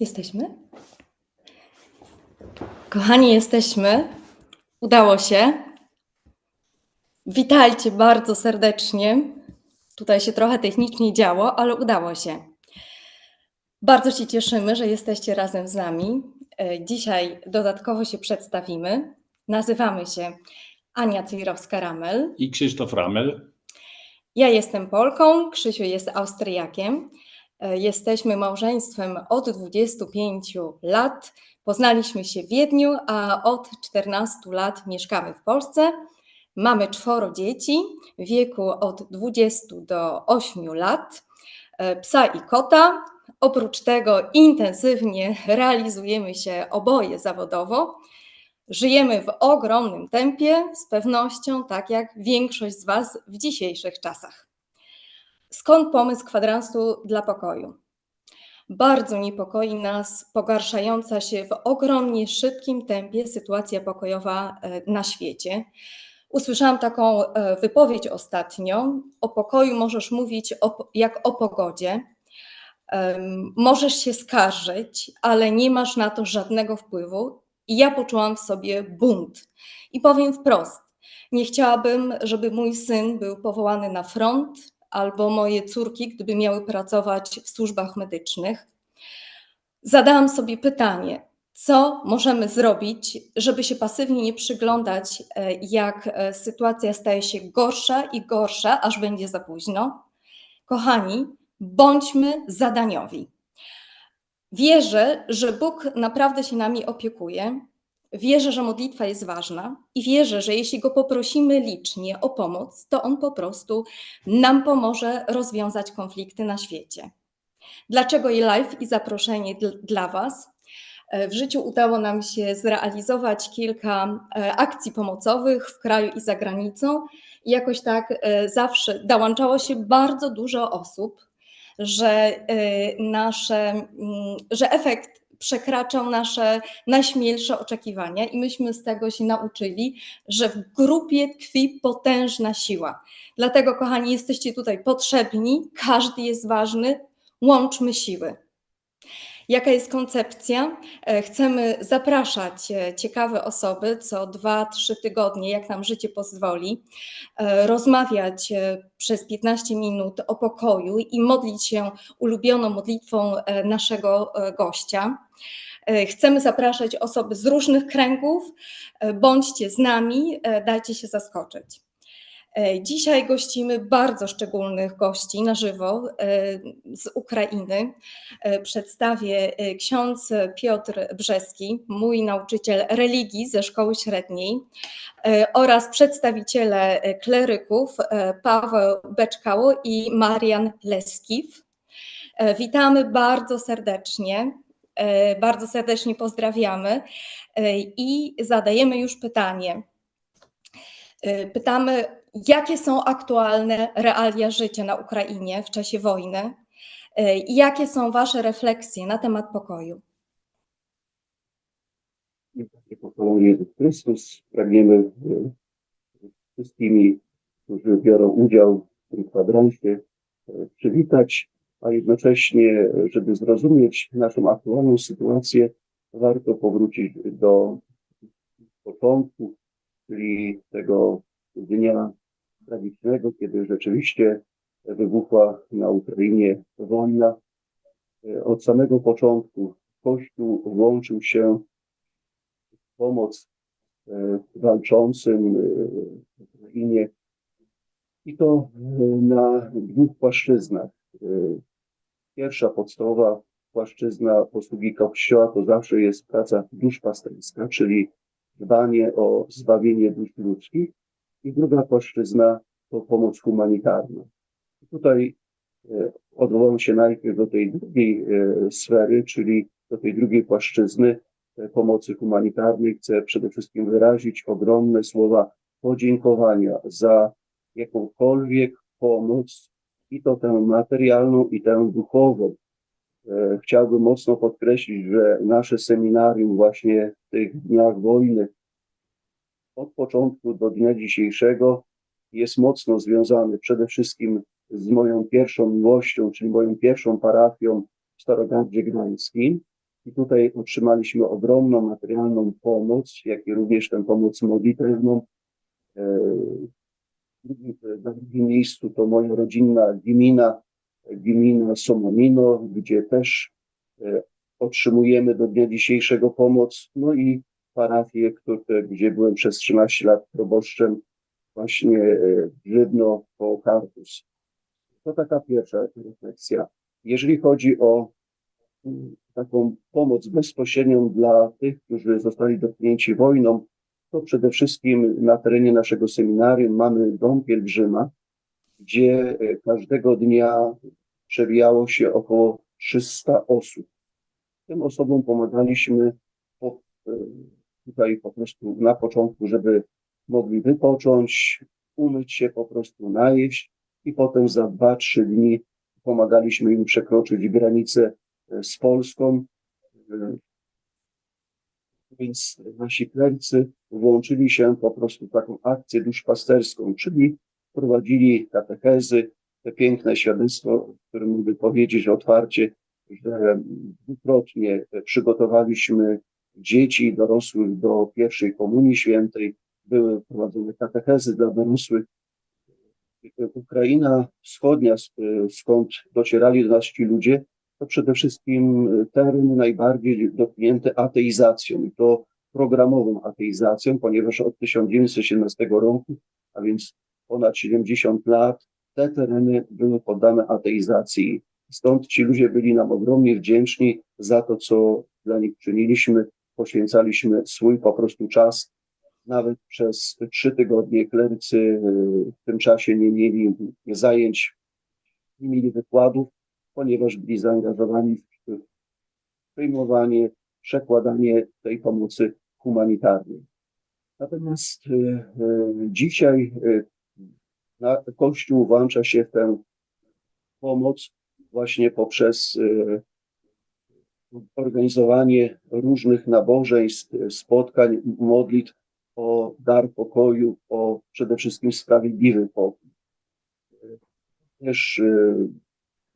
Jesteśmy? Kochani, jesteśmy. Udało się. Witajcie bardzo serdecznie. Tutaj się trochę technicznie działo, ale udało się. Bardzo się cieszymy, że jesteście razem z nami. E, Dzisiaj dodatkowo się przedstawimy. Nazywamy się Ania Cwirowska-Ramel. i Krzysztof Ramel. Ja jestem Polką, Krzysiu jest Austriakiem. E, Jesteśmy małżeństwem od 25 lat. Poznaliśmy się w Wiedniu, a od 14 lat mieszkamy w Polsce. Mamy czworo dzieci w wieku od 20 do 8 lat, e, psa i kota. Oprócz tego intensywnie realizujemy się oboje zawodowo. Żyjemy w ogromnym tempie, z pewnością, tak jak większość z Was w dzisiejszych czasach. Skąd pomysł kwadransu dla pokoju? Bardzo niepokoi nas pogarszająca się w ogromnie szybkim tempie sytuacja pokojowa e, na świecie. Usłyszałam taką e, wypowiedź ostatnio: o pokoju możesz mówić jak o pogodzie. Możesz się skarżyć, ale nie masz na to żadnego wpływu. I ja poczułam w sobie bunt. I powiem wprost: nie chciałabym, żeby mój syn był powołany na front, albo moje córki, gdyby miały pracować w służbach medycznych. Zadałam sobie pytanie, co możemy zrobić, żeby się pasywnie nie przyglądać, e, jak e, sytuacja staje się gorsza i gorsza, aż będzie za późno. Kochani, bądźmy zadaniowi. Wierzę, że Bóg naprawdę się nami opiekuje. Wierzę, że modlitwa jest ważna i wierzę, że jeśli go poprosimy licznie o pomoc, to on po prostu nam pomoże rozwiązać konflikty na świecie. Dlaczego i live i zaproszenie dl- dla Was? E, W życiu udało nam się zrealizować kilka e, akcji pomocowych w kraju i za granicą. I jakoś tak e, zawsze dołączało się bardzo dużo osób, że nasze, mm, że efekt przekraczał nasze najśmielsze oczekiwania i myśmy z tego się nauczyli, że w grupie tkwi potężna siła. Dlatego, kochani, jesteście tutaj potrzebni, każdy jest ważny, łączmy siły. Jaka jest koncepcja? E, Chcemy zapraszać e, ciekawe osoby co 2-3 tygodnie, jak nam życie pozwoli, e, rozmawiać przez 15 minut o pokoju i modlić się ulubioną modlitwą naszego gościa. Chcemy zapraszać osoby z różnych kręgów. Bądźcie z nami, dajcie się zaskoczyć. E, Dzisiaj gościmy bardzo szczególnych gości na żywo e, z Ukrainy. E, Przedstawię ksiądz Piotr Brzeski, mój nauczyciel religii ze szkoły średniej oraz przedstawiciele kleryków Paweł Beczkało i Marian Leskiw. Witamy bardzo serdecznie. Bardzo serdecznie pozdrawiamy i zadajemy już pytanie. Pytamy, jakie są aktualne realia życia na Ukrainie w czasie wojny e, i jakie są Wasze refleksje na temat pokoju? Pochwalony Jezus Chrystus. Pragniemy e, wszystkimi, którzy biorą udział w tym kwadransie, e, przywitać, a jednocześnie, żeby zrozumieć naszą aktualną sytuację, warto powrócić do początku, czyli tego dnia tragicznego, kiedy rzeczywiście wybuchła na Ukrainie wojna. E, Od samego początku Kościół włączył się pomoc e, walczącym e, w Ukrainie i to e, na dwóch płaszczyznach. E, Pierwsza podstawowa płaszczyzna posługi Kościoła to zawsze jest praca duszpasterska, czyli dbanie o zbawienie dusz ludzkich i druga płaszczyzna to pomoc humanitarna. Tutaj e, odwołam się najpierw do tej drugiej e, sfery, czyli do tej drugiej płaszczyzny, e, pomocy humanitarnej chcę przede wszystkim wyrazić ogromne słowa podziękowania za jakąkolwiek pomoc, i to tę materialną, i tę duchową. Chciałbym mocno podkreślić, że nasze seminarium właśnie w tych dniach wojny od początku do dnia dzisiejszego jest mocno związany przede wszystkim z moją pierwszą miłością, czyli moją pierwszą parafią w Starogardzie Gdańskim. I tutaj otrzymaliśmy ogromną materialną pomoc, jak i również tę pomoc modlitewną. E, Na drugim miejscu to moja rodzinna gmina, gmina Somonino, gdzie też e, otrzymujemy do dnia dzisiejszego pomoc. No i parafię, które, gdzie byłem przez 13 lat proboszczem, właśnie e, Żydno po Kartus. To taka pierwsza refleksja. Jeżeli chodzi o mm, taką pomoc bezpośrednią dla tych, którzy zostali dotknięci wojną, to przede wszystkim na terenie naszego seminarium mamy dom pielgrzyma, gdzie e, każdego dnia przewijało się około 300 osób. Tym osobom pomagaliśmy po, e, tutaj po prostu na początku, żeby mogli wypocząć, umyć się, po prostu najeść i potem za 2-3 dni pomagaliśmy im przekroczyć granicę e, z Polską. E, Więc nasi klercy włączyli się po prostu w taką akcję duszpasterską, czyli prowadzili katechezy, te piękne świadectwo, które mógłby powiedzieć otwarcie, że dwukrotnie przygotowaliśmy dzieci dorosłych do pierwszej komunii świętej, były prowadzone katechezy dla dorosłych. Ukraina wschodnia, sk- skąd docierali do nas ci ludzie, to przede wszystkim teren najbardziej dotknięty ateizacją i to programową ateizacją, ponieważ od 1917 roku, a więc ponad 70 lat, te tereny były poddane ateizacji. Stąd ci ludzie byli nam ogromnie wdzięczni za to, co dla nich czyniliśmy. Poświęcaliśmy swój po prostu czas. Nawet przez trzy tygodnie klerycy y, w tym czasie nie mieli zajęć, nie mieli wykładów, ponieważ byli zaangażowani w przyjmowanie, przekładanie tej pomocy humanitarnej. Natomiast y, y, dzisiaj Kościół włącza się w tę pomoc właśnie poprzez organizowanie różnych nabożeństw, spotkań, modlitw o dar pokoju, o przede wszystkim sprawiedliwy pokój. Też y,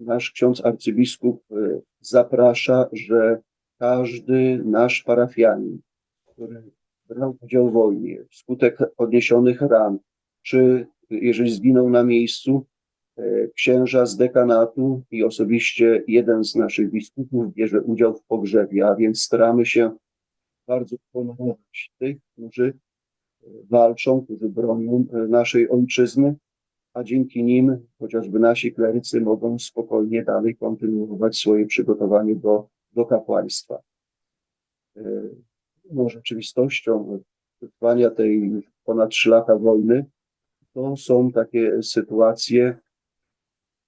nasz ksiądz arcybiskup y, zaprasza, że każdy nasz parafianin, który brał udział w wojnie, wskutek odniesionych ran, czy jeżeli zginął na miejscu, e, księża z dekanatu i osobiście jeden z naszych biskupów bierze udział w pogrzebie, a więc staramy się bardzo honorować tych, którzy e, walczą, którzy bronią e, naszej ojczyzny, a dzięki nim chociażby nasi klerycy mogą spokojnie dalej kontynuować swoje przygotowanie do, do kapłaństwa. E, No, rzeczywistością trwania tej ponad trzy lata wojny to są takie sytuacje,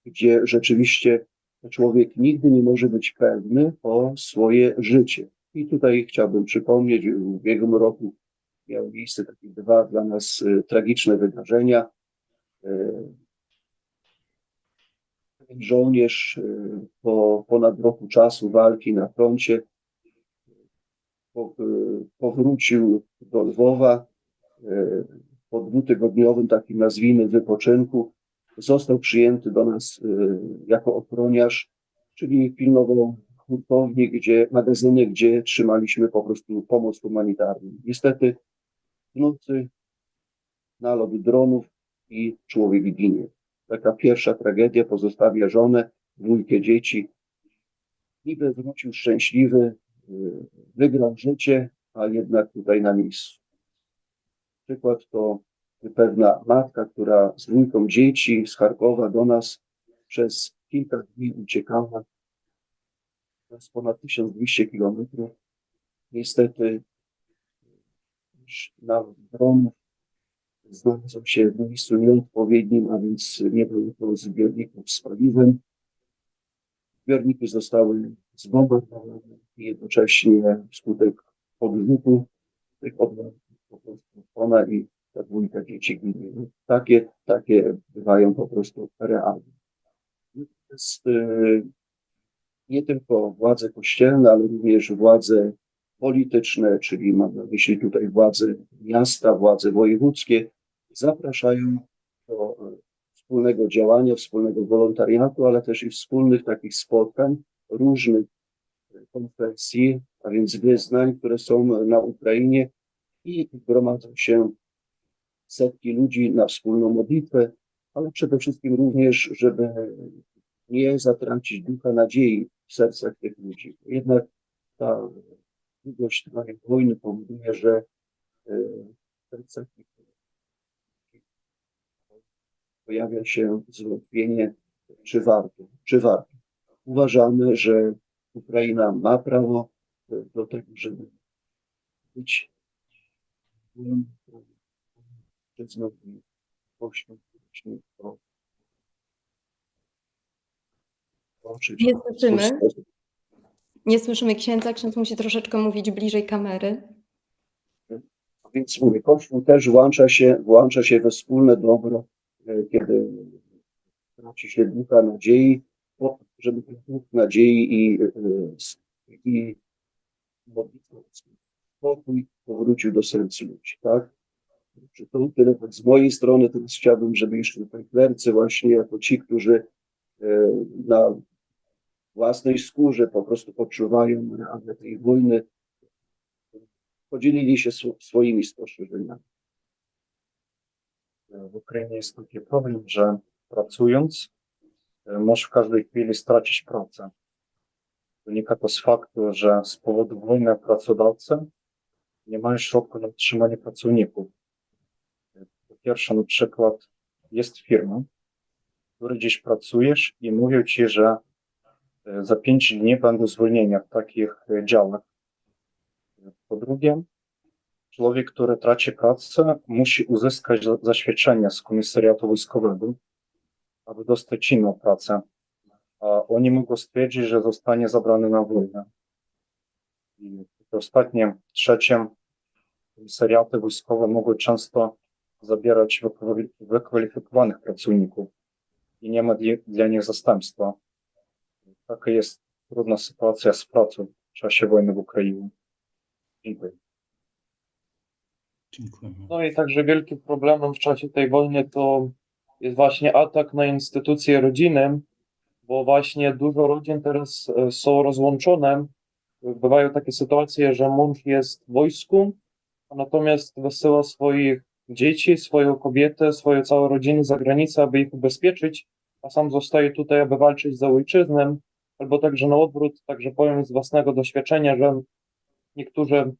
gdzie rzeczywiście człowiek nigdy nie może być pewny o swoje życie. I tutaj chciałbym przypomnieć, w ubiegłym roku miały miejsce takie dwa dla nas e, tragiczne wydarzenia. Pewien Żołnierz e, po ponad roku czasu walki na froncie po- powrócił do Lwowa po dwutygodniowym takim nazwijmy wypoczynku został przyjęty do nas y, jako ochroniarz, czyli pilnował hurtowni, gdzie, magazyny, gdzie trzymaliśmy po prostu pomoc humanitarną. Niestety w nocy nalot dronów i człowiek ginie. Taka pierwsza tragedia pozostawia żonę, dwójkę dzieci. Niby wrócił szczęśliwy, y, wygrał życie, a jednak tutaj na miejscu. Przykład to pewna matka, która z dwójką dzieci z Charkowa do nas przez kilka dni uciekała. To ponad 1200 kilometrów. Niestety już na dronów znalazł się w miejscu nieodpowiednim, a więc nie było to zbiorników z paliwem. Zbiorniki zostały zbombardowane i jednocześnie wskutek odrzutu tych odłamków po prostu ona i ta dwójka dzieci ginie. No, Takie, takie bywają po prostu realne. Jest e, nie tylko władze kościelne, ale również władze polityczne, czyli mam na myśli tutaj władze miasta, władze wojewódzkie, zapraszają do e, wspólnego działania, wspólnego wolontariatu, ale też i wspólnych takich spotkań różnych konfesji, a więc wyznań, które są na Ukrainie i gromadzą się setki ludzi na wspólną modlitwę, ale przede wszystkim również, żeby nie zatracić ducha nadziei w sercach tych ludzi. Jednak ta długość trwania wojny powoduje, że e, w sercach tych pojawia się zwątpienie, czy warto, czy warto. Uważamy, że Ukraina ma prawo e, do tego, żeby być znowu głośno publicznie o- oczyć. Nie słyszymy. Nie słyszymy księdza. Ksiądz musi troszeczkę mówić bliżej kamery. Więc mówię, Kościół też włącza się, włącza się we wspólne dobro, e, kiedy traci się ducha nadziei, to, żeby ten duch nadziei i, e, i modlitwa, spokój powrócił do serc ludzi, tak? To tyle z mojej strony, teraz chciałbym, żeby jeszcze tutaj klercy właśnie jako ci, którzy e, na własnej skórze po prostu poczuwają realne tej wojny, podzielili się swo- swoimi spostrzeżeniami. W Ukrainie jest taki problem, że pracując e, możesz w każdej chwili stracić pracę. Wynika to z faktu, że z powodu wojny pracodawcy nie mają środków na utrzymanie pracowników. Po pierwsze, na przykład jest firma, w której gdzieś pracujesz i mówią ci, że e, za pięć dni będą zwolnienia w takich e, działach. Po drugie, Człowiek, który traci pracę, musi uzyskać za- zaświadczenie z komisariatu wojskowego, aby dostać inną pracę. A oni mogą stwierdzić, że zostanie zabrany na wojnę. I ostatnie, trzecie, komisariaty wojskowe mogą często zabierać wykwali- wykwalifikowanych pracowników i nie ma dla- nich zastępstwa. Taka jest trudna sytuacja z pracą w czasie wojny w Ukrainie. Dziękuję. Dziękujemy. No i także wielkim problemem w czasie tej wojny to jest właśnie atak na instytucje rodziny, bo właśnie dużo rodzin teraz e, są rozłączone. Bywają takie sytuacje, że mąż jest w wojsku, a natomiast wysyła swoich dzieci, swoją kobietę, swoją całą rodzinę za granicę, aby ich ubezpieczyć, a sam zostaje tutaj, aby walczyć za ojczyznę, albo także na odwrót, także powiem z własnego doświadczenia, że niektórzy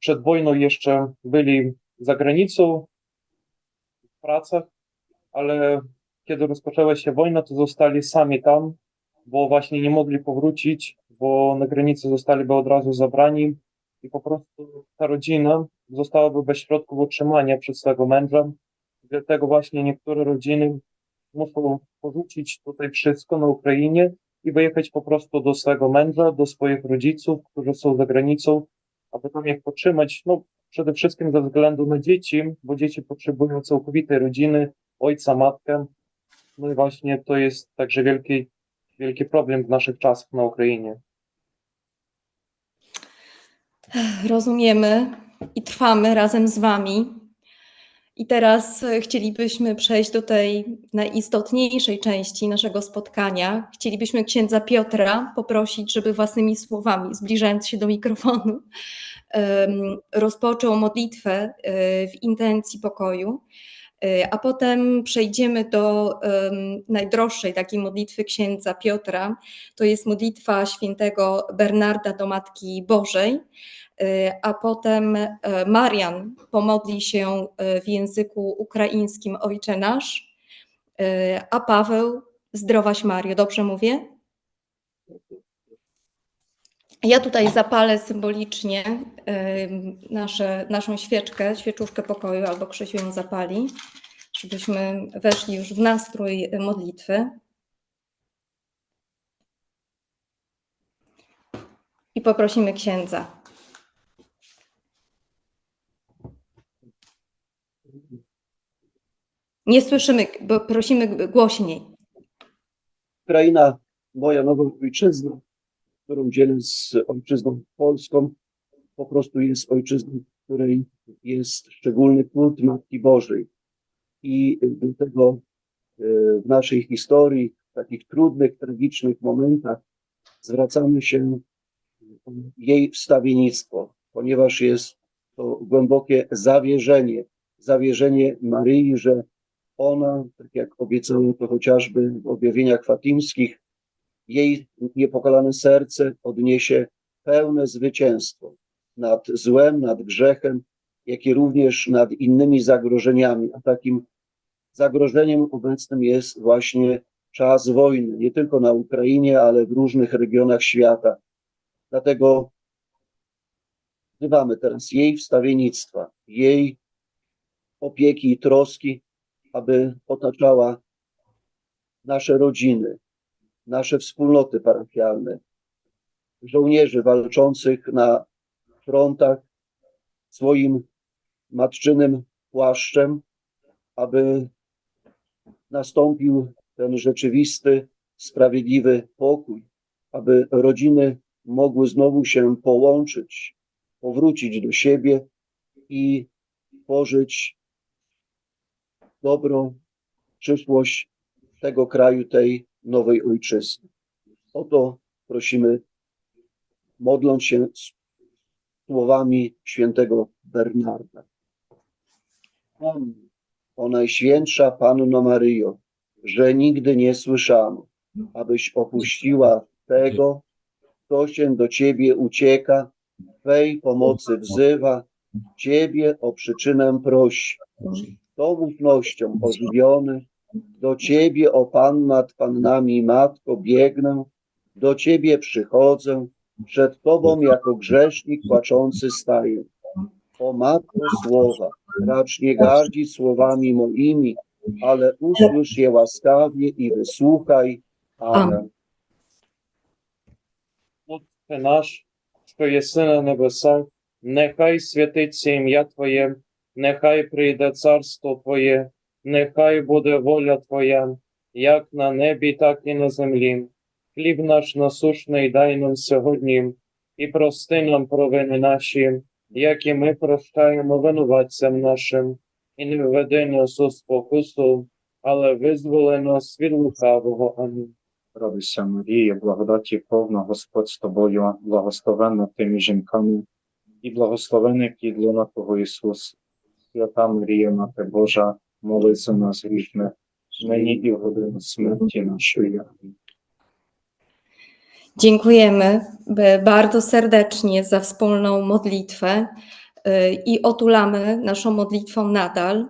przed wojną jeszcze byli za granicą w pracach, ale kiedy rozpoczęła się wojna, to zostali sami tam, bo właśnie nie mogli powrócić, bo na granicy zostaliby od razu zabrani i po prostu ta rodzina zostałaby bez środków utrzymania przez swego męża. Dlatego właśnie niektóre rodziny muszą porzucić tutaj wszystko na Ukrainie i wyjechać po prostu do swego męża, do swoich rodziców, którzy są za granicą, aby tam ich podtrzymać, no przede wszystkim ze względu na dzieci, bo dzieci potrzebują całkowitej rodziny, ojca, matkę. No i właśnie to jest także wielki, wielki problem w naszych czasach na Ukrainie. Rozumiemy i trwamy razem z Wami. I teraz e, chcielibyśmy przejść do tej najistotniejszej części naszego spotkania. Chcielibyśmy księdza Piotra poprosić, żeby własnymi słowami, zbliżając się do mikrofonu, rozpoczął modlitwę e, w intencji pokoju, E, a potem przejdziemy do najdroższej takiej modlitwy księdza Piotra. To jest modlitwa świętego Bernarda do Matki Bożej. E, a potem e, Marian pomodli się e, w języku ukraińskim Ojcze Nasz, a Paweł Zdrowaś Mario. Dobrze mówię? Ja tutaj zapalę symbolicznie nasze, naszą świeczkę, świeczuszkę pokoju, albo Krzysiu ją zapali, żebyśmy weszli już w nastrój modlitwy. I poprosimy księdza. Nie słyszymy, bo prosimy głośniej. Ukraina, moja nowa ojczyzna, którą dzielę z ojczyzną polską, po prostu jest ojczyzną, w której jest szczególny kult Matki Bożej. I do tego e, w naszej historii, w takich trudnych, tragicznych momentach, zwracamy się jej wstawiennictwo, ponieważ jest to głębokie zawierzenie, zawierzenie Maryi, że ona, tak jak obiecało to chociażby w objawieniach fatimskich, jej niepokalane serce odniesie pełne zwycięstwo nad złem, nad grzechem, jak i również nad innymi zagrożeniami. A takim zagrożeniem obecnym jest właśnie czas wojny, nie tylko na Ukrainie, ale w różnych regionach świata. Dlatego wzywamy teraz jej wstawiennictwa, jej opieki i troski, aby otaczała nasze rodziny, nasze wspólnoty parafialne, żołnierzy walczących na frontach swoim matczynym płaszczem, aby nastąpił ten rzeczywisty, sprawiedliwy pokój, aby rodziny mogły znowu się połączyć, powrócić do siebie i tworzyć dobrą przyszłość tego kraju, tej nowej ojczyzny. O to prosimy, modląc się słowami świętego Bernarda. Amen. O Najświętsza Panno Maryjo, że nigdy nie słyszano, abyś opuściła tego, kto się do Ciebie ucieka, Twej pomocy wzywa, Ciebie o przyczynę prosi Tą ufnością ożywiony, do Ciebie, o Pan nad Pannami Matko, biegnę, do Ciebie przychodzę, przed Tobą jako grzesznik płaczący staję. O Matko Słowa, racz nie gardzić słowami moimi, ale usłysz je łaskawie i wysłuchaj. Amen. Отче наш, що єси на небесах, нехай святиться ім'я Твоє, нехай прийде царство Твоє, нехай буде воля Твоя, як на небі, так і на землі. Хліб наш насушний дай нам сьогодні, і прости нам провини наші, як і ми прощаємо винуватцям нашим, і не введи нас у спокусу, але визволи нас від лукавого. Амінь. Радуйся, Марія, благодаті повна Господь з тобою, благословенна ти між жінками, і благословений плід лона Твого Ісус. Свята Марія, Мати Божа, молись за нас грішних, нині і в годину смерті нашої. Амінь. Dziękujemy e, bardzo serdecznie za wspólną modlitwę e, i otulamy naszą modlitwą nadal.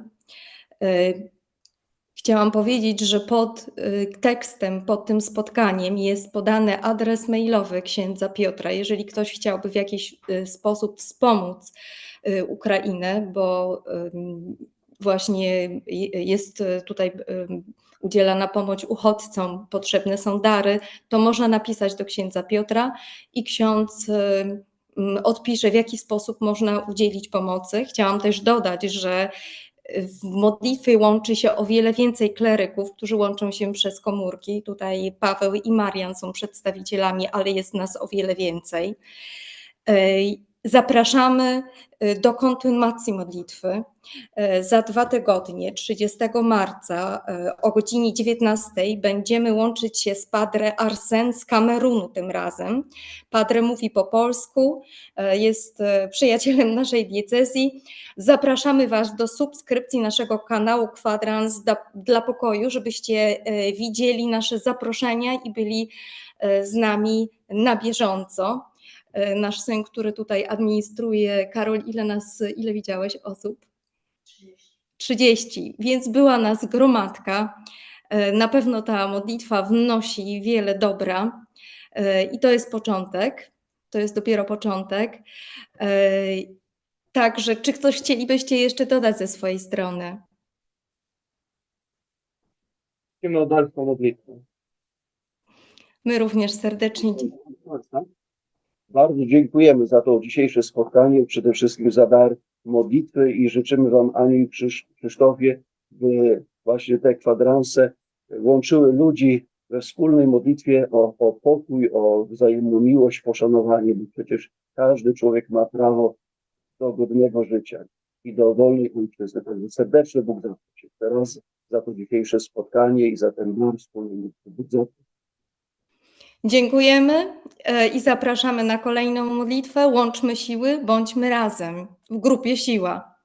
Chciałam powiedzieć, że pod e, tekstem, pod tym spotkaniem jest podany adres mailowy księdza Piotra. Jeżeli ktoś chciałby w jakiś e, sposób wspomóc e, Ukrainę, bo właśnie je- jest tutaj udzielana pomoc uchodźcom, potrzebne są dary, to można napisać do księdza Piotra i ksiądz y, odpisze, w jaki sposób można udzielić pomocy. Chciałam też dodać, że w modlitwie łączy się o wiele więcej kleryków, którzy łączą się przez komórki. Tutaj Paweł i Marian są przedstawicielami, ale jest nas o wiele więcej. Zapraszamy y, do kontynuacji modlitwy. E, Za dwa tygodnie, 30 marca e, o godzinie 19 będziemy łączyć się z Padre Arsen z Kamerunu tym razem. Padre mówi po polsku, jest przyjacielem naszej diecezji. Zapraszamy Was do subskrypcji naszego kanału Kwadrans dla pokoju, żebyście widzieli nasze zaproszenia i byli z nami na bieżąco. E, Nasz syn, który tutaj administruje, Karol, ile nas, ile widziałeś osób? 30, więc była nas gromadka. E, Na pewno ta modlitwa wnosi wiele dobra e, i to jest początek. To jest dopiero początek. Także, czy ktoś chcielibyście jeszcze dodać ze swojej strony? Prosimy o dalszą modlitwę. My również serdecznie dzie- Bardzo dziękujemy za to dzisiejsze spotkanie, przede wszystkim za dar modlitwy i życzymy Wam, Aniu i Krzysz- Krzysztofie, by właśnie te kwadranse łączyły ludzi we wspólnej modlitwie o, o pokój, o wzajemną miłość, poszanowanie, bo przecież każdy człowiek ma prawo do godnego życia i do wolnej ojczyzny. Także serdecznie Bóg zapłać teraz za to dzisiejsze spotkanie i za ten dar wspólny. Bóg. Dziękujemy e, i zapraszamy na kolejną modlitwę. Łączmy siły, bądźmy razem w grupie Siła.